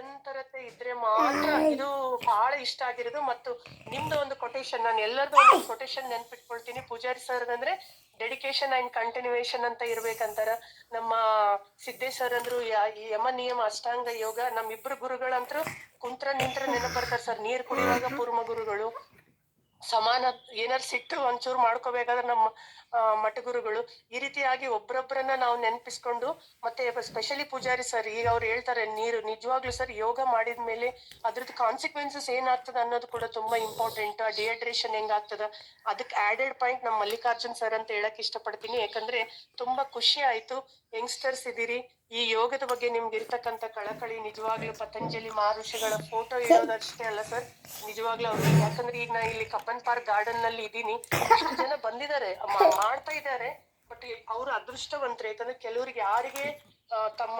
ನಿರಂತರತೆ ಇದ್ರೆ ಮಾತ್ರ ಇದು ಬಹಳ ಇಷ್ಟ ಆಗಿರೋದು. ಮತ್ತು ನಿಮ್ದು ಒಂದು ಕೊಟೇಶನ್ ನಾನು ಎಲ್ಲರದ್ದು ಒಂದು ಕೊಟೇಶನ್ ನೆನ್ಪಿಟ್ಕೊಳ್ತೀನಿ. ಪೂಜಾರಿ ಸರ್ ಅಂದ್ರೆ ಡೆಡಿಕೇಶನ್ ಅಂಡ್ ಕಂಟಿನ್ಯೂಯೇಷನ್ ಅಂತ ಇರ್ಬೇಕಂತಾರ. ನಮ್ಮ ಸಿದ್ದೇಶ್ ಸರ್ ಅಂದ್ರು ಯಮ ನಿಯಮ ಅಷ್ಟಾಂಗ ಯೋಗ ನಮ್ಮಿಬ್ರು ಗುರುಗಳಂತ್ರು ಕುಂತ್ರ ನಿಂತ್ರ ನೆನಪು ಬರ್ತಾರೆ ಸರ್. ನೀರ್ ಕುಡಿಯುವಾಗ ಪೂರ್ವ ಗುರುಗಳು ಸಮಾನ ಏನಾರು ಸಿಟ್ಟು ಒಂಚೂರು ಮಾಡ್ಕೋಬೇಕಾದ್ರೆ ನಮ್ಮ ಮಠಗುರುಗಳು ಈ ರೀತಿಯಾಗಿ ಒಬ್ಬರೊಬ್ಬರನ್ನ ನಾವು ನೆನಪಿಸ್ಕೊಂಡು ಮತ್ತೆ ಸ್ಪೆಷಲಿ ಪೂಜಾರಿ ಸರ್ ಈಗ ಅವ್ರು ಹೇಳ್ತಾರೆ ನೀರು, ನಿಜವಾಗ್ಲೂ ಸರ್ ಯೋಗ ಮಾಡಿದ್ಮೇಲೆ ಅದ್ರದ್ದು ಕಾನ್ಸಿಕ್ವೆನ್ಸಸ್ ಏನಾಗ್ತದೆ ಅನ್ನೋದು ಕೂಡ ತುಂಬಾ ಇಂಪಾರ್ಟೆಂಟ್ ಡಿಹೈಡ್ರೇಷನ್ ಹೆಂಗಾಗ್ತದ? ಅದಕ್ಕೆ ಆಡೆಡ್ ಪಾಯಿಂಟ್ ನಮ್ಮ ಮಲ್ಲಿಕಾರ್ಜುನ್ ಸರ್ ಅಂತ ಹೇಳಕ್ ಇಷ್ಟಪಡ್ತೀನಿ. ಯಾಕಂದ್ರೆ ತುಂಬಾ ಖುಷಿ ಆಯ್ತು. ಯಂಗ್ಸ್ಟರ್ಸ್ ಇದೀರಿ ಈ ಯೋಗದ ಬಗ್ಗೆ ನಿಮ್ಗೆ ಇರ್ತಕ್ಕಂತ ಕಳಕಳಿ ನಿಜವಾಗ್ಲೂ ಪತಂಜಲಿ ಮಹರ್ಷಿಗಳ ಫೋಟೋ ಇರೋದಷ್ಟೇ ಅಲ್ಲ ಸರ್. ನಿಜವಾಗ್ಲೂ ಅವ್ರಿಗೆ ಯಾಕಂದ್ರೆ ಈಗ ನಾ ಇಲ್ಲಿ ಕಪ್ಪನ್ ಪಾರ್ಕ್ ಗಾರ್ಡನ್ನಲ್ಲಿ ಇದೀನಿ ಎಷ್ಟು ಜನ ಬಂದಿದ್ದಾರೆ. ಮಾಡ್ತಾ ಇದ್ದಾರೆ. ಬಟ್ ಅವ್ರ ಅದೃಷ್ಟವಂತರು. ಯಾಕಂದ್ರೆ ಕೆಲವ್ರಿಗೆ ಯಾರಿಗೆ ತಮ್ಮ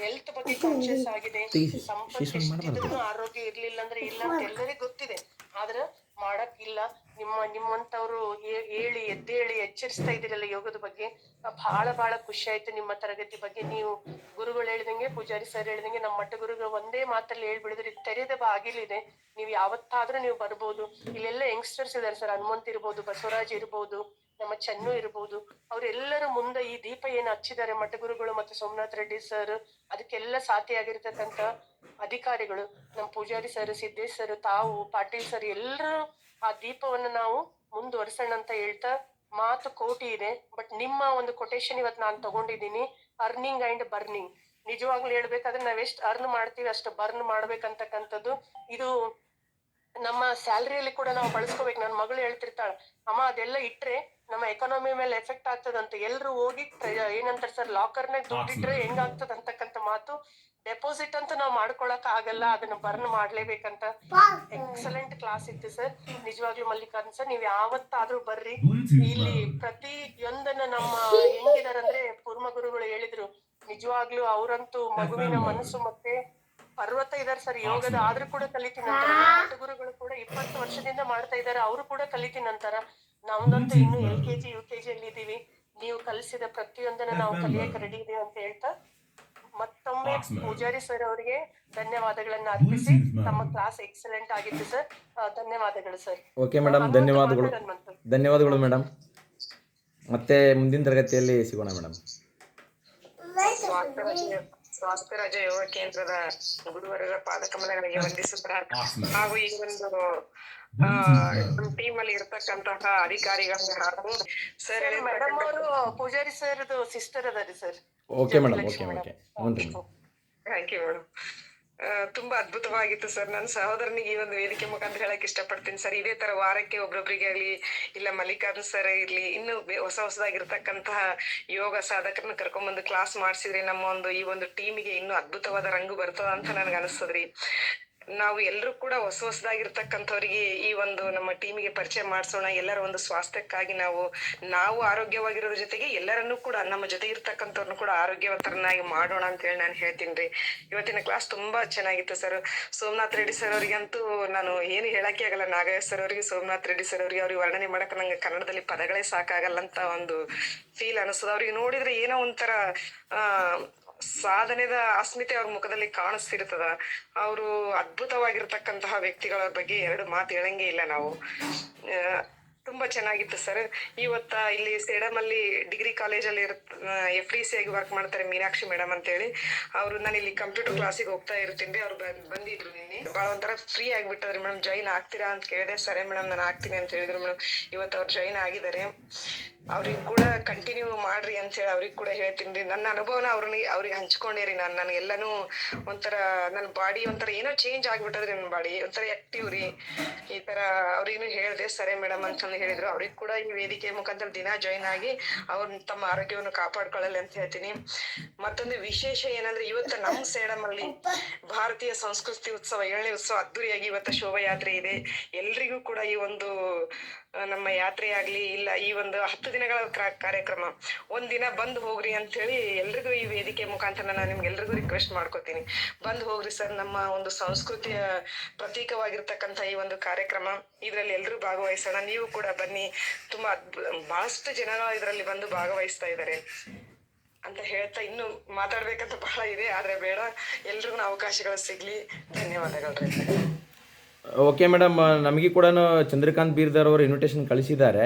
ಹೆಲ್ತ್ ಬಗ್ಗೆ ಕಾನ್ಶಿಯಸ್ ಆಗಿದೆ ಸಂಪತ್ತು ಎಷ್ಟಿದ್ರೂ ಆರೋಗ್ಯ ಇರ್ಲಿಲ್ಲ ಅಂದ್ರೆ ಇಲ್ಲ ಅಂತ ಎಲ್ಲರಿಗೂ ಗೊತ್ತಿದೆ. ಆದ್ರ ಮಾಡಕ್ ಇಲ್ಲ ನಿಮ್ಮ, ನಿಮ್ಮಂತವ್ರು ಹೇಳಿ, ಎದ್ದೇಳಿ, ಎಚ್ಚರಿಸ್ತಾ ಇದೀರಲ್ಲ ಯೋಗದ ಬಗ್ಗೆ. ಬಹಳ ಬಹಳ ಖುಷಿ ಆಯ್ತು ನಿಮ್ಮ ತರಗತಿ ಬಗ್ಗೆ. ನೀವು ಗುರುಗಳು ಹೇಳ್ದಂಗೆ, ಪೂಜಾರಿ ಸರ್ ಹೇಳ್ದಂಗೆ, ನಮ್ಮ ಮಠ ಗುರುಗಳು ಒಂದೇ ಮಾತಲ್ಲಿ ಹೇಳ್ಬಿಡಿದ್ರೆ ತೆರೆದ ಬಾಗಿಲಿದೆ. ನೀವು ಯಾವತ್ತಾದ್ರೂ ನೀವು ಬರ್ಬೋದು. ಇಲ್ಲೆಲ್ಲ ಯಂಗ್ಸ್ಟರ್ಸ್ ಇದಾರೆ ಸರ್, ಹನುಮಂತ್ ಇರ್ಬೋದು, ಬಸವರಾಜ್ ಇರ್ಬೋದು. ನಮ್ಮ ಚೆನ್ನು ಇರ್ಬೋದು. ಅವರೆಲ್ಲರ ಮುಂದೆ ಈ ದೀಪ ಏನು ಹಚ್ಚಿದ್ದಾರೆ ಮಠಗುರುಗಳು ಮತ್ತು ಸೋಮನಾಥ್ ರೆಡ್ಡಿ ಸರ್ ಅದಕ್ಕೆಲ್ಲ ಸಾಥಿಯಾಗಿರ್ತಕ್ಕಂಥ ಅಧಿಕಾರಿಗಳು. ನಮ್ಮ ಪೂಜಾರಿ ಸರ್ ಸಿದ್ದೇಶ್ ಸರ್ ತಾವು, ಪಾಟೀಲ್ ಸರ್ ಎಲ್ಲರೂ ಆ ದೀಪವನ್ನು ನಾವು ಮುಂದುವರ್ಸೋಣ ಅಂತ ಹೇಳ್ತಾ ಮಾತು ಕೋಟಿ ಇದೆ. ಬಟ್ ನಿಮ್ಮ ಒಂದು ಕೊಟೇಶನ್ ಇವತ್ತು ನಾನು ತಗೊಂಡಿದ್ದೀನಿ ಅರ್ನಿಂಗ್ ಅಂಡ್ ಬರ್ನಿಂಗ್ ನಿಜವಾಗ್ಲೂ ಹೇಳ್ಬೇಕಾದ್ರೆ ನಾವೆಷ್ಟು ಅರ್ನ್ ಮಾಡ್ತೀವಿ, ಅಷ್ಟು ಬರ್ನ್ ಮಾಡ್ಬೇಕಂತಕ್ಕಂಥದ್ದು. ಇದು ನಮ್ಮ ಸ್ಯಾಲ್ರಿಯಲ್ಲಿ ಕೂಡ ನಾವು ಬಳಸ್ಕೋಬೇಕು. ನನ್ನ ಮಗಳು ಹೇಳ್ತಿರ್ತಾಳೆ ಅಮ್ಮ ಅದೆಲ್ಲ ಇಟ್ರೆ ನಮ್ಮ ಎಕಾನಮಿ ಮೇಲೆ ಎಫೆಕ್ಟ್ ಆಗ್ತದಂತ. ಎಲ್ರು ಹೋಗಿ ಏನಂತಾರೆ ಸರ್ ಲಾಕರ್ನಾಗ ದುಡ್ಡಿಟ್ರೆ ಹೆಂಗಾಗ್ತದ ಅಂತಕ್ಕಂತ ಮಾತು. ಡೆಪಾಸಿಟ್ ಅಂತ ನಾವು ಮಾಡ್ಕೊಳಕ್ ಆಗಲ್ಲ ಅದನ್ನ ಬರ್ನ್ ಮಾಡ್ಲೇಬೇಕಂತ. ಎಕ್ಸಲೆಂಟ್ ಕ್ಲಾಸ್ ಇತ್ತು ಸರ್ ನಿಜವಾಗ್ಲೂ ಮಲ್ಲಿಕಾರ್ಜುನ್ ಸರ್ ನೀವ್ ಯಾವತ್ತಾದ್ರೂ ಬರ್ರಿ. ಇಲ್ಲಿ ಪ್ರತಿಯೊಂದನ್ನ ನಮ್ಮ ಹೆಂಗಿದಾರಂದ್ರೆ ಪೂರ್ವ ಗುರುಗಳು ಹೇಳಿದ್ರು. ನಿಜವಾಗ್ಲೂ ಅವರಂತೂ ಮಗುವಿನ ಮನಸ್ಸು ಮತ್ತೆ ಪರ್ವತ ಇದಾರೆ ಸರ್ ಯೋಗದ ಆದ್ರೂ ಕೂಡ ಕಲಿತೀನಿ ಗುರುಗಳು ಕೂಡ ಇಪ್ಪತ್ತು ವರ್ಷದಿಂದ ಮಾಡ್ತಾ ಇದಾರೆ ಅವರು ಕೂಡ ಕಲಿತೀನಂತಾರ ನಮ್ದಂತೂ ಇನ್ನು L K G U K G ಅಲ್ಲಿ ಇದೀವಿ. ನೀವು ಕಲಿಸಿದ ಪ್ರತಿಯೊಂದನ್ನ ನಾವು ಕಲಿಯಕ್ಕೆ ರೆಡಿ ಇದೀವಿ ಅಂತ ಹೇಳ್ತಾ ಮತ್ತೊಮ್ಮೆ ಪೂಜಾರಿ ಸರ್ ಅವರಿಗೆ ಧನ್ಯವಾದಗಳನ್ನ ಅರ್ಪಿಸಿ ತಮ್ಮ ಕ್ಲಾಸ್ ಎಕ್ಸಲೆಂಟ್ ಆಗಿತ್ತು ಸರ್ ಧನ್ಯವಾದಗಳು ಸರ್ ಓಕೆ ಮೇಡಮ್ ಧನ್ಯವಾದಗಳು. ಧನ್ಯವಾದಗಳು ಮೇಡಮ್ ಮತ್ತೆ ಮುಂದಿನ ತರಗತಿಯಲ್ಲಿ ಸಿಗೋಣ ಮೇಡಮ್ ಸ್ವಾಸ್ಥ್ಯ ರಾಜ ಯೋಗ ಕೇಂದ್ರದ ಗುರುವರರ ಪಾದಕಮಲಗಳಿಗೆ ವಂದಿಸುತ್ತಾ ಹಾಗೂ ಈ ಒಂದು ಆ ನಮ್ಮ ಟೀಮ್ ಅಲ್ಲಿ ಇರ್ತಕ್ಕಂತಹ ಅಧಿಕಾರಿಗಳನ್ನ ಹಾಗೂ ಸರ್ ಮೇಡಮ್ ಅವರು ಪೂಜಾರಿ ಸರ್ ಸಿಸ್ಟರ್ ಅದಾರಿ sir okay madam okay okay thank you madam ತುಂಬಾ ಅದ್ಭುತವಾಗಿತ್ತು ಸರ್. ನನ್ನ ಸಹೋದರನಿಗೆ ಈ ಒಂದು ವೇದಿಕೆ ಮುಖಾಂತರ ಹೇಳಕ್ ಇಷ್ಟಪಡ್ತೀನಿ ಸರ್. ಇದೇ ತರ ವಾರಕ್ಕೆ ಒಬ್ರೊಬ್ರಿಗೆ ಆಗ್ಲಿ, ಇಲ್ಲ ಮಲ್ಲಿಕಾರ್ಜುನ್ ಸರ್ ಇರ್ಲಿ, ಇನ್ನು ಹೊಸ ಹೊಸದಾಗಿರ್ತಕ್ಕಂತಹ ಯೋಗ ಸಾಧಕರನ್ನ ಕರ್ಕೊಂಡ್ಬಂದು ಕ್ಲಾಸ್ ಮಾಡಿಸಿದ್ರೆ ನಮ್ಮ ಒಂದು ಈ ಒಂದು ಟೀಮಿಗೆ ಇನ್ನೂ ಅದ್ಭುತವಾದ ರಂಗು ಬರ್ತದ ಅಂತ ನನಗೆ ಅನಿಸ್ತದ್ರಿ ನಾವು ಎಲ್ಲರೂ ಕೂಡ ಹೊಸ ಹೊಸದಾಗಿರ್ತಕ್ಕಂಥವ್ರಿಗೆ ಈ ಒಂದು ನಮ್ಮ ಟೀಮಿಗೆ ಪರಿಚಯ ಮಾಡಿಸೋಣ, ಎಲ್ಲರ ಒಂದು ಸ್ವಾಸ್ಥ್ಯಕ್ಕಾಗಿ ನಾವು ನಾವು ಆರೋಗ್ಯವಾಗಿರೋದ್ರ ಜೊತೆಗೆ ಎಲ್ಲರನ್ನೂ ಕೂಡ, ನಮ್ಮ ಜೊತೆ ಇರ್ತಕ್ಕಂಥವ್ರನ್ನ ಕೂಡ ಆರೋಗ್ಯವಂತರನ್ನಾಗಿ ಮಾಡೋಣ ಅಂತ ಹೇಳಿ ನಾನು ಹೇಳ್ತೀನಿ ರೀ. ಇವತ್ತಿನ ಕ್ಲಾಸ್ ತುಂಬಾ ಚೆನ್ನಾಗಿತ್ತು ಸರ್ ಸೋಮನಾಥ್ ರೆಡ್ಡಿ ಸರ್ ಅವರಿಗಂತೂ ನಾನು ಏನು ಹೇಳಕ್ಕೆ ಆಗಲ್ಲ. ನಾಗೇಶ್ ಸರ್ ಅವರಿಗೆ, ಸೋಮನಾಥ್ ರೆಡ್ಡಿ ಸರ್ ಅವರಿಗೆ ಅವ್ರಿಗೆ ವರ್ಣನೆ ಮಾಡಕ್ಕೆ ನಂಗೆ ಕನ್ನಡದಲ್ಲಿ ಪದಗಳೇ ಸಾಕಾಗಲ್ಲ ಅಂತ ಒಂದು ಫೀಲ್ ಅನಿಸ್ತದ. ಅವ್ರಿಗೆ ನೋಡಿದ್ರೆ ಏನೋ ಒಂಥರ ಸಾಧನೆದ ಅಸ್ಮಿತೆ ಅವ್ರ ಮುಖದಲ್ಲಿ ಕಾಣಿಸ್ತಿರ್ತದ. ಅವರು ಅದ್ಭುತವಾಗಿರ್ತಕ್ಕಂತಹ ವ್ಯಕ್ತಿಗಳ ಬಗ್ಗೆ ಎರಡು ಮಾತು ಹೇಳಂಗೆ ಇಲ್ಲ ನಾವು. ತುಂಬಾ ಚೆನ್ನಾಗಿತ್ತು ಸರ್. ಇವತ್ತ ಇಲ್ಲಿ ಸೇಡಮ್ ಅಲ್ಲಿ ಡಿಗ್ರಿ ಕಾಲೇಜಲ್ಲಿ ಎಫ್ ಡಿ ಸಿ ಆಗಿ ವರ್ಕ್ ಮಾಡ್ತಾರೆ ಮೀನಾಕ್ಷಿ ಮೇಡಮ್ ಅಂತ ಹೇಳಿ ಅವರು ನಾನು ಇಲ್ಲಿ ಕಂಪ್ಯೂಟರ್ ಕ್ಲಾಸಿಗೆ ಹೋಗ್ತಾ ಇರ್ತೀನಿ. ಅವ್ರು ಬಂದ್- ಬಂದಿದ್ರು ನಿನ್ನೆ. ಭಾಳ ಒಂಥರ ಫ್ರೀ ಆಗಿಬಿಟ್ಟದ್ರಿ ಮೇಡಮ್ ಜಾಯಿನ್ ಆಗ್ತೀರಾ ಅಂತ ಕೇಳಿದೆ, ಸರಿ ಮೇಡಮ್ ನಾನು ಆಗ್ತೀನಿ ಅಂತ ಹೇಳಿದ್ರು ಮೇಡಮ್ ಇವತ್ತು ಅವ್ರು ಜಾಯಿನ್ ಆಗಿದ್ದಾರೆ. ಅವ್ರಿಗೆ ಕೂಡ ಕಂಟಿನ್ಯೂ ಮಾಡ್ರಿ ಅಂತ ಹೇಳಿ ಅವ್ರಿಗೆ ಕೂಡ ಹೇಳ್ತೀನಿ ರೀ. ನನ್ನ ಅನುಭವನ ಅವ್ರಿಗೆ ಅವ್ರಿಗೆ ಹಂಚ್ಕೊಂಡೇರಿ ನಾನು. ಎಲ್ಲಾನು ಒಂಥರ ನನ್ನ ಬಾಡಿ ಒಂಥರ ಏನೋ ಚೇಂಜ್ ಆಗ್ಬಿಟ್ಟದ್ರಿ ನನ್ನ ಬಾಡಿ ಒಂಥರ ಆಕ್ಟಿವ್ ರೀ. ಈ ತರ ಅವ್ರಿಗೂ ಹೇಳಿದೆ ಸರಿ ಮೇಡಮ್ ಅಂತಂದು ಹೇಳಿದ್ರು. ಅವ್ರಿಗೆ ಕೂಡ ಈ ವೇದಿಕೆ ಮುಖಾಂತರ ದಿನ ಜಾಯಿನ್ ಆಗಿ ಅವ್ರ ತಮ್ಮ ಆರೋಗ್ಯವನ್ನು ಕಾಪಾಡ್ಕೊಳ್ಳಲಿ ಅಂತ ಹೇಳ್ತೀನಿ. ಮತ್ತೊಂದು ವಿಶೇಷ ಏನಂದ್ರೆ ಇವತ್ತು ನಮ್ಮ ಸೇಡಮ್ ಅಲ್ಲಿ ಭಾರತೀಯ ಸಂಸ್ಕೃತಿ ಉತ್ಸವ, ಏಳನೇ ಉತ್ಸವ ಅದ್ದೂರಿಯಾಗಿ ಇವತ್ತು ಶೋಭಾಯಾತ್ರೆ ಇದೆ. ಎಲ್ರಿಗೂ ಕೂಡ ಈ ಒಂದು ನಮ್ಮ ಯಾತ್ರೆ ಆಗ್ಲಿ ಇಲ್ಲ, ಈ ಒಂದು ಹತ್ತು ದಿನಗಳ ಕಾರ್ಯಕ್ರಮ. ಕಾರ್ಯಕ್ರಮ ಒಂದಿನ ಬಂದು ಹೋಗ್ರಿ ಅಂತ ಹೇಳಿ ಎಲ್ರಿಗೂ ಈ ವೇದಿಕೆ ಮುಖಾಂತರ ನಾನು ನಿಮ್ಗೆಲ್ರಿಗೂ ರಿಕ್ವೆಸ್ಟ್ ಮಾಡ್ಕೋತೀನಿ. ಬಂದು ಹೋಗ್ರಿ ಸರ್, ನಮ್ಮ ಒಂದು ಸಂಸ್ಕೃತಿಯ ಪ್ರತೀಕವಾಗಿರ್ತಕ್ಕಂಥ ಈ ಒಂದು ಕಾರ್ಯಕ್ರಮ. ಇದರಲ್ಲಿ ಎಲ್ಲರೂ ಭಾಗವಹಿಸೋಣ. ನೀವು ಕೂಡ ಬನ್ನಿ. ತುಂಬಾ ಬಹಳಷ್ಟು ಜನಗಳು ಇದರಲ್ಲಿ ಬಂದು ಭಾಗವಹಿಸ್ತಾ ಇದ್ದಾರೆ. ಅಂತ ಹೇಳ್ತಾ ಇನ್ನು ಮಾತಾಡ್ಬೇಕಂತ ಬಹಳ ಇದೆ. ಆದ್ರೆ ಬೇಡ. ಎಲ್ರಿಗೂ ಅವಕಾಶಗಳು ಸಿಗ್ಲಿ. ಧನ್ಯವಾದಗಳು ಓಕೆ ಮೇಡಮ್ ನಮಗೆ ಕೂಡ ಚಂದ್ರಕಾಂತ್ ಬೀರ್ದಾರ್ ಅವರು ಇನ್ವಿಟೇಷನ್ ಕಳಿಸಿದ್ದಾರೆ.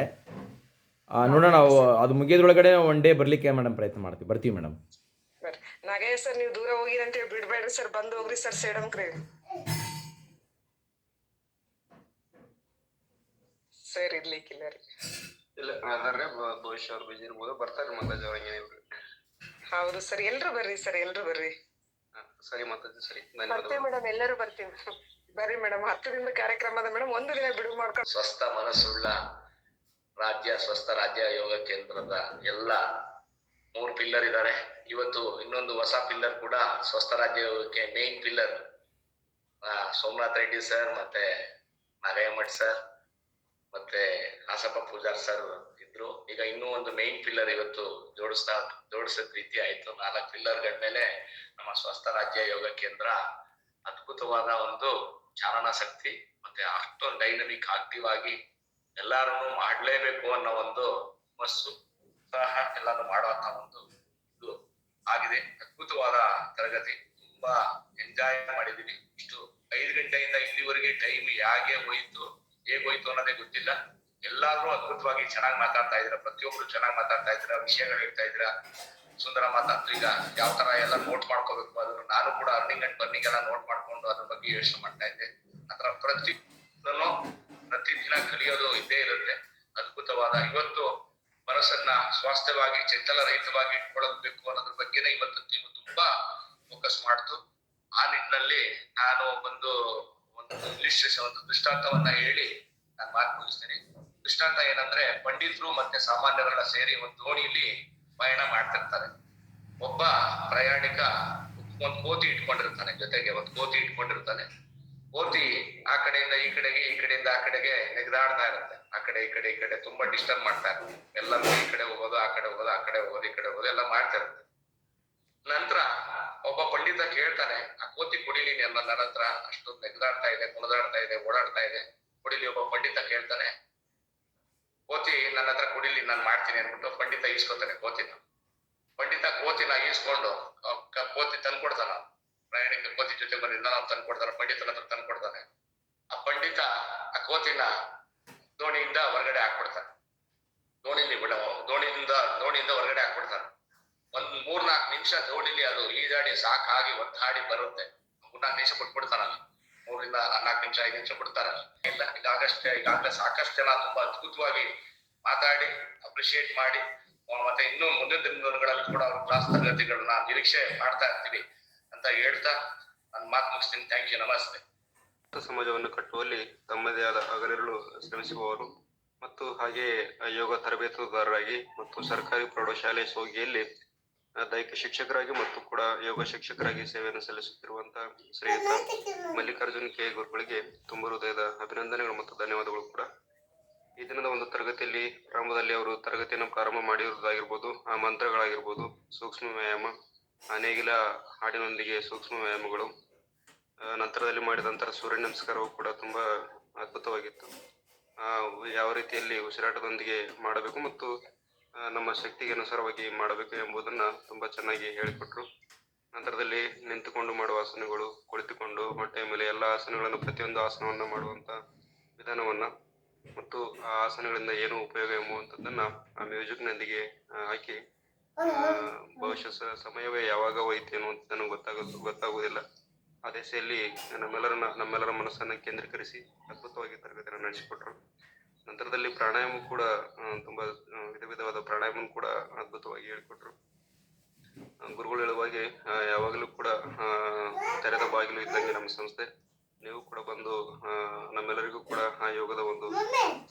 ಆ, ನೋಡೋಣ ನಾವು ಅದು ಮುಗಿಯೋದ್ರೊಳಗಡೆ ಒನ್ ಡೇ ಬರ್ಲಿಕ್ಕೆ ಮೇಡಮ್ ಪ್ರಯತ್ನ ಮಾಡ್ತೀವಿ. ಬರ್ತೀವಿ ಮೇಡಮ್ ನಾಗಯ್ಯ ಸರ್ ನೀವು ದೂರ ಹೋಗಿರಿ ಅಂತ ಹೇಳಿ ಬಿಡಬೇಡ್ರಿ ಸರ್. ಬಂದು ಹೋಗ್ರಿ ಸರ್ ಸೇಡಮ್ಕ್ರಿ ಸರ್ ಇರ್ಲಿಕ್ಕಿಲ್ಲ ರೀ ಇಲ್ಲ ಅದಾರೆ ಭವಿಷ್ಯ ಅವ್ರು ಬಿಜಿ ಇರ್ಬೋದು. ಬರ್ತಾರೆ ಮತ್ತೆ ಅವ್ರ ಹಂಗೇನಿಲ್ರಿ ಹೌದು ಸರ್. ಎಲ್ರು ಬರ್ರಿ ಸರ್ ಎಲ್ರು ಬರ್ರಿ. ಹಾ, ಸರಿ ಮತ್ತೆ ಸರಿ. ಬರ್ತೇವೆ ಧನ್ಯವಾದಗಳು ಮೇಡಮ್ ಎಲ್ಲರೂ ಬರ್ತೀವಿ. ಬರ್ರಿ ಮೇಡಮ್, ಹತ್ತು ದಿನದ ಕಾರ್ಯಕ್ರಮ ಅದ ಮೇಡಮ್, ಒಂದು ದಿನ ಬಿಡುವು ಮಾಡ್ಕೊಂಡು ಸ್ವಸ್ಥ ಮನಸ್ಸುಳ್ಳ ರಾಜ್ಯ, ಸ್ವಸ್ಥ ರಾಜ್ಯ ಯೋಗ ಕೇಂದ್ರದ ಎಲ್ಲ ಮೂರು ಪಿಲ್ಲರ್ ಇದ್ದಾರೆ ಇವತ್ತು ಇನ್ನೊಂದು ಹೊಸ ಪಿಲ್ಲರ್ ಕೂಡ ಸ್ವಸ್ಥ ರಾಜ್ಯ ಯೋಗಕ್ಕೆ main pillar Somnath Reddy sir ಮತ್ತೆ ನಾಗಯ್ಯಮಠ್ ಸರ್ ಮತ್ತೆ ಹಾಸಪ್ಪ ಪೂಜಾರ್ ಸರ್ ಇದ್ರು. ಈಗ ಇನ್ನೂ ಒಂದು ಮೇನ್ ಪಿಲ್ಲರ್ ಇವತ್ತು ಜೋಡಿಸ್ತಾ, ಜೋಡಿಸಿದ ರೀತಿ ಆಯ್ತು. ನಾಲ್ಕು ಪಿಲ್ಲರ್ ಮೇಲೆ ನಮ್ಮ ಸ್ವಸ್ಥ ರಾಜ್ಯ ಯೋಗ ಕೇಂದ್ರ ಅದ್ಭುತವಾದ ಒಂದು ಚಾಲನಾ ಶಕ್ತಿ ಮತ್ತೆ ಅಷ್ಟೊಂದು ಡೈನಮಿಕ್ ಆಕ್ಟಿವ್ ಆಗಿ ಎಲ್ಲಾರನ್ನು ಮಾಡ್ಲೇಬೇಕು ಅನ್ನೋ ಒಂದು ಮಸ್ಸು ಉತ್ಸಾಹ ಎಲ್ಲಾನು ಮಾಡುವಂತ ಒಂದು ಇದು ಆಗಿದೆ. ಅದ್ಭುತವಾದ ತರಗತಿ. ತುಂಬಾ ಎಂಜಾಯ್ ಮಾಡಿದೀವಿ ಇಷ್ಟು ಐದು ಗಂಟೆಯಿಂದ ಇಲ್ಲಿವರೆಗೆ ಟೈಮ್ ಹೇಗೆ ಹೋಯ್ತು, ಹೇಗ್ ಹೋಯ್ತು ಅನ್ನೋದೇ ಗೊತ್ತಿಲ್ಲ. ಎಲ್ಲಾದ್ರೂ ಅದ್ಭುತವಾಗಿ ಚೆನ್ನಾಗಿ ಮಾತಾಡ್ತಾ ಇದ್ರ ಪ್ರತಿಯೊಬ್ರು ಚೆನ್ನಾಗಿ ಮಾತಾಡ್ತಾ ಇದ್ರ ವಿಷಯಗಳು ಹೇಳ್ತಾ ಇದ್ರ ಸುಂದರ ಮಾತಾಡ್ತು ಈಗ ಯಾವ ತರ ಎಲ್ಲ ನೋಟ್ ಮಾಡ್ಕೋಬೇಕು ಅದನ್ನ ನಾನು ಕೂಡ ಅರ್ನಿಂಗ್ ಅಂಡ್ ಬರ್ನಿಂಗ್ ಎಲ್ಲ ನೋಟ್ ಮಾಡ್ಕೊಂಡು ಅದ್ರ ಬಗ್ಗೆ ಯೋಚನೆ ಮಾಡ್ತಾ ಇದ್ದೆ. ಅದರ ಪ್ರತಿ ಪ್ರತಿ ದಿನ ಕಲಿಯೋದು ಇದ್ದೇ ಇರುತ್ತೆ. ಅದ್ಭುತವಾದ ಇವತ್ತು ಮನಸ್ಸನ್ನ ಸ್ವಾಸ್ಥ್ಯವಾಗಿ ಚಂಚಲ ರಹಿತವಾಗಿ ಇಟ್ಕೊಳ್ಳಬೇಕು ಅನ್ನೋದ್ರ ಬಗ್ಗೆನೇ ಇವತ್ತು ನೀವು ತುಂಬಾ ಫೋಕಸ್ ಮಾಡ್ತು. ಆ ನಿಟ್ಟಿನಲ್ಲಿ ನಾನು ಒಂದು ಒಂದು ಇಲ್ಲಿಸ್ಟ್ರೇಷನ್ ಒಂದು ದೃಷ್ಟಾಂತವನ್ನ ಹೇಳಿ ನಾನು ಮಾತು ಮುಗಿಸ್ತೀನಿ. ದೃಷ್ಟಾಂತ ಏನಂದ್ರೆ, ಪಂಡಿತರು ಮತ್ತೆ ಸಾಮಾನ್ಯರೆಲ್ಲ ಸೇರಿ ಒಂದು ದೋಣಿಲಿ ಪಯಣ ಮಾಡ್ತಿರ್ತಾರೆ. ಒಬ್ಬ ಪ್ರಯಾಣಿಕ ಒಂದ್ ಕೋತಿ ಇಟ್ಕೊಂಡಿರ್ತಾನೆ ಜೊತೆಗೆ, ಒಂದ್ ಕೋತಿ ಇಟ್ಕೊಂಡಿರ್ತಾನೆ. ಕೋತಿ ಆ ಕಡೆಯಿಂದ ಈ ಕಡೆಗೆ, ಈ ಕಡೆಯಿಂದ ಆ ಕಡೆಗೆ ನೆಗದಾಡ್ತಾ ಇರುತ್ತೆ. ಆ ಕಡೆ, ಈ ಕಡೆ ಈ ಕಡೆ ತುಂಬಾ ಡಿಸ್ಟರ್ಬ್ ಮಾಡ್ತಾ ಇರುತ್ತೆ. ಎಲ್ಲರೂ ಈ ಕಡೆ ಹೋಗೋದು, ಆ ಕಡೆ ಹೋಗೋದು, ಆ ಕಡೆ ಹೋಗೋದು, ಈ ಕಡೆ ಹೋಗೋದು ಎಲ್ಲ ಮಾಡ್ತಾ ಇರುತ್ತೆ. ನಂತರ ಒಬ್ಬ ಪಂಡಿತ ಕೇಳ್ತಾನೆ ಆ ಕೋತಿ ಕುಡಿಲಿ ಎಲ್ಲ ನನ್ನ ಹತ್ರ ಅಷ್ಟೊಂದು ನೆಗ್ದಾಡ್ತಾ ಇದೆ ಕುಣದಾಡ್ತಾ ಇದೆ, ಓಡಾಡ್ತಾ ಇದೆ. ಕುಡಿಲಿ ಒಬ್ಬ ಪಂಡಿತ ಕೇಳ್ತಾನೆ ನನ್ನ ಹತ್ರ ಕುಡಿಲಿ, ನಾನು ಮಾಡ್ತೀನಿ ಅಂದ್ಬಿಟ್ಟು ಪಂಡಿತ ಈಸ್ಕೊತಾನೆ ಕೋತಿನ ಪಂಡಿತ ಕೋತಿನ ಈಸ್ಕೊಂಡು ಕೋತಿ ಕ- ಕೋತಿ ತಂದ್ಕೊಡ್ತಾನ. ಪ್ರಯಾಣಿಕ ಕೋತಿ ಜೊತೆ ಬಂದಿದ್ದ ನಾವು ತಂದ್ಕೊಡ್ತಾನೆ, ಪಂಡಿತನ ಹತ್ರ ತಂದ್ಕೊಡ್ತಾನೆ. ಆ ಪಂಡಿತ ಆ ಕೋತಿನ ದೋಣಿಯಿಂದ ಹೊರಗಡೆ ಹಾಕ್ಬಿಡ್ತಾನೆ. ದೋಣಿಲಿ ಬಿಡ, ದೋಣಿಯಿಂದ ದೋಣಿಯಿಂದ ಹೊರಗಡೆ ಹಾಕ್ಬಿಡ್ತಾನೆ. ಒಂದ್ ಮೂರ್ ನಾಲ್ಕು ನಿಮಿಷ ದೋಣಿಲಿ ಅದು ಈಜಾಡಿ ಸಾಕಾಗಿ ಒದ್ದಾಡಿ ಬರುತ್ತೆ. ಮೂರ್ನಾಲ್ಕು ನಿಮಿಷ ಬಿಟ್ಬಿಡ್ತಾನಲ್ಲ ಮೂರಿಂದ ನಾಲ್ಕು ನಿಮಿಷ, ಐದು ನಿಮಿಷ ಬಿಡ್ತಾರ ಇಲ್ಲ ಈಗಾಗಷ್ಟೇ ಈಗಾಗಲೇ ಸಾಕಷ್ಟು ಜನ ತುಂಬಾ ಅದ್ಭುತವಾಗಿ ಮಾತಾಡಿ ಅಪ್ರಿಶಿಯೇಟ್ ಮಾಡಿ ಮತ್ತೆ ಇನ್ನೂ ಮುಂದಿನ ದಿನಗಳಲ್ಲಿ ಕೂಡ ಅವ್ರ ಕ್ಲಾಸ್ ತರಗತಿಗಳನ್ನ ನಿರೀಕ್ಷೆ ಮಾಡ್ತಾ ಇರ್ತೀವಿ ಅಂತ ಹೇಳ್ತಾ ನನ್ನ ಮಾತು ಮುಗಿಸ್ತೀನಿ. ಥ್ಯಾಂಕ್ ಯು ನಮಸ್ತೆ. ಸಮಾಜವನ್ನು ಕಟ್ಟುವಲ್ಲಿ ತಮ್ಮದೇ ಆದ ಹಗಲಿರುಳು ಶ್ರಮಿಸುವವರು ಮತ್ತು ಹಾಗೆ ಯೋಗ ತರಬೇತುದಾರರಾಗಿ ಮತ್ತು ಸರ್ಕಾರಿ ಪ್ರೌಢಶಾಲೆ ಸೋಗಿಯಲ್ಲಿ ದೈಹಿಕ ಶಿಕ್ಷಕರಾಗಿ ಮತ್ತು ಕೂಡ ಯೋಗ ಶಿಕ್ಷಕರಾಗಿ ಸೇವೆಯನ್ನು ಸಲ್ಲಿಸುತ್ತಿರುವಂತಹ ಶ್ರೀಯುತ ಮಲ್ಲಿಕಾರ್ಜುನ್ ಕೆ. ಗುರುಗಳಿಗೆ ತುಂಬ ಹೃದಯದ ಅಭಿನಂದನೆಗಳು ಮತ್ತು ಧನ್ಯವಾದಗಳು ಕೂಡ. ಈ ದಿನದ ಒಂದು ತರಗತಿಯಲ್ಲಿ ಪ್ರಾರಂಭದಲ್ಲಿ ಅವರು ತರಗತಿಯನ್ನು ಪ್ರಾರಂಭ ಮಾಡಿರುವುದಾಗಿರ್ಬೋದು ಆ ಮಂತ್ರಗಳಾಗಿರ್ಬೋದು ಸೂಕ್ಷ್ಮ ವ್ಯಾಯಾಮ ನೇಗಿಲ ಹಾಡಿನೊಂದಿಗೆ ಸೂಕ್ಷ್ಮ ವ್ಯಾಯಾಮಗಳು ನಂತರದಲ್ಲಿ ಮಾಡಿದಂತಹ ಸೂರ್ಯ ನಮಸ್ಕಾರವು ಕೂಡ ತುಂಬಾ ಅದ್ಭುತವಾಗಿತ್ತು. ಆ, ಯಾವ ರೀತಿಯಲ್ಲಿ ಉಸಿರಾಟದೊಂದಿಗೆ ಮಾಡಬೇಕು ಮತ್ತು ನಮ್ಮ ಶಕ್ತಿಗೆ ಅನುಸಾರವಾಗಿ ಮಾಡಬೇಕು ಎಂಬುದನ್ನ ತುಂಬಾ ಚೆನ್ನಾಗಿ ಹೇಳಿಕೊಟ್ರು. ನಂತರದಲ್ಲಿ ನಿಂತುಕೊಂಡು ಮಾಡುವ ಆಸನಗಳು ಕುಳಿತುಕೊಂಡು ಹೊಟ್ಟೆಯ ಮೇಲೆ ಎಲ್ಲ ಆಸನಗಳನ್ನು ಪ್ರತಿಯೊಂದು ಆಸನವನ್ನ ಮಾಡುವಂತ ವಿಧಾನವನ್ನ ಮತ್ತು ಆ ಆಸನಗಳಿಂದ ಏನು ಉಪಯೋಗ ಎಂಬುವಂಥದ್ದನ್ನ ಆ ಮ್ಯೂಸಿಕ್ ನೊಂದಿಗೆ ಹಾಕಿ ಬಹುಶಃ ಸಮಯವೇ ಯಾವಾಗ ಹೋಯ್ತು ಅನ್ನುವಂಥದ್ದನ್ನು ಗೊತ್ತಾಗ, ಗೊತ್ತಾಗುವುದಿಲ್ಲ. ಆ ದಿಸೆಯಲ್ಲಿ ನಮ್ಮೆಲ್ಲರನ್ನ, ನಮ್ಮೆಲ್ಲರ ಮನಸ್ಸನ್ನ ಕೇಂದ್ರೀಕರಿಸಿ ಅದ್ಭುತವಾಗಿ ತರಗತಿಯನ್ನು ನಡೆಸಿಕೊಟ್ರು. ನಂತರದಲ್ಲಿ ಪ್ರಾಣಾಯಾಮ ಕೂಡ ತುಂಬಾ ವಿಧ ವಿಧವಾದ ಪ್ರಾಣಾಯಾಮ ಕೂಡ ಅದ್ಭುತವಾಗಿ ಹೇಳಿಕೊಟ್ರು. ಗುರುಗಳು ಹೇಳುವಾಗೆ ಯಾವಾಗಲೂ ಕೂಡ ತೆರೆದ ಬಾಗಿಲು ಇದ್ದಂಗೆ ನಮ್ಮ ಸಂಸ್ಥೆ ನೀವು ಕೂಡ ಬಂದು ನಮ್ಮೆಲ್ಲರಿಗೂ ಕೂಡ ಆ ಯೋಗದ ಒಂದು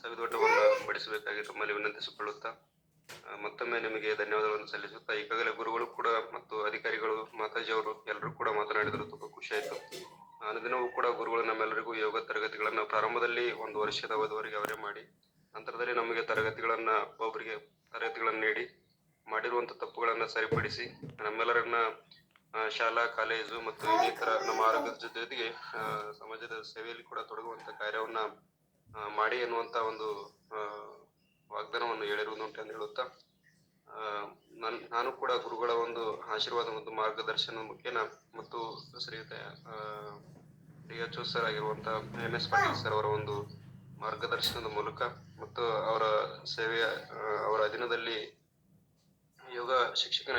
ಸವಿದೋಟವನ್ನು ಬಡಿಸಬೇಕಾಗಿ ತಮ್ಮಲ್ಲಿ ವಿನಂತಿಸಿಕೊಳ್ಳುತ್ತಾ ಮತ್ತೊಮ್ಮೆ ನಿಮಗೆ ಧನ್ಯವಾದಗಳನ್ನು ಸಲ್ಲಿಸುತ್ತಾ ಈಗಾಗಲೇ ಗುರುಗಳು ಕೂಡ ಮತ್ತು ಅಧಿಕಾರಿಗಳು ಮಾತಾಜಿ ಅವರು ಎಲ್ಲರೂ ಕೂಡ ಮಾತನಾಡಿದರು ತುಂಬಾ ಖುಷಿ ಆಯ್ತು. ಅನುದಿನವೂ ಕೂಡ ಗುರುಗಳು ನಮ್ಮೆಲ್ಲರಿಗೂ ಯೋಗ ತರಗತಿಗಳನ್ನು ಪ್ರಾರಂಭದಲ್ಲಿ ಒಂದು ವರ್ಷದ ಅವಧಿವರೆಗೆ ಅವರೇ ಮಾಡಿ ನಂತರದಲ್ಲಿ ನಮಗೆ ತರಗತಿಗಳನ್ನ ಒಬ್ಬರಿಗೆ ತರಗತಿಗಳನ್ನು ನೀಡಿ ಮಾಡಿರುವಂತ ತಪ್ಪುಗಳನ್ನ ಸರಿಪಡಿಸಿ ನಮ್ಮೆಲ್ಲರನ್ನ ಶಾಲಾ, ಕಾಲೇಜು ಮತ್ತು ಇನ್ನಿತರ ನಮ್ಮ ಆರೋಗ್ಯದ ಜೊತೆ ಜೊತೆಗೆ ಸಮಾಜದ ಸೇವೆಯಲ್ಲಿ ಕೂಡ ತೊಡಗುವಂತ ಕಾರ್ಯವನ್ನ ಮಾಡಿ ಎನ್ನುವಂತ ಒಂದು ವಾಗ್ದಾನವನ್ನು ಹೇಳಿರುವುದುಂಟು ಅಂತ ಹೇಳುತ್ತಾ ನನ್, ನಾನು ಕೂಡ ಗುರುಗಳ ಒಂದು ಆಶೀರ್ವಾದ ಮತ್ತು ಮಾರ್ಗದರ್ಶನ ಮುಖೇನ ಮತ್ತು ಶ್ರೀಯುತ ಡಿ ಎಚ್ ಸರ್ ಆಗಿರುವಂತ ಎಂ ಎಸ್ ಪಾಟೀಲ್ ಸರ್ ಅವರ ಒಂದು ಮಾರ್ಗದರ್ಶನದ ಮೂಲಕ ಮತ್ತು ಅವರ ಸೇವೆಯ ಅವರ ಅಧೀನದಲ್ಲಿ ಯೋಗ ಶಿಕ್ಷಕನ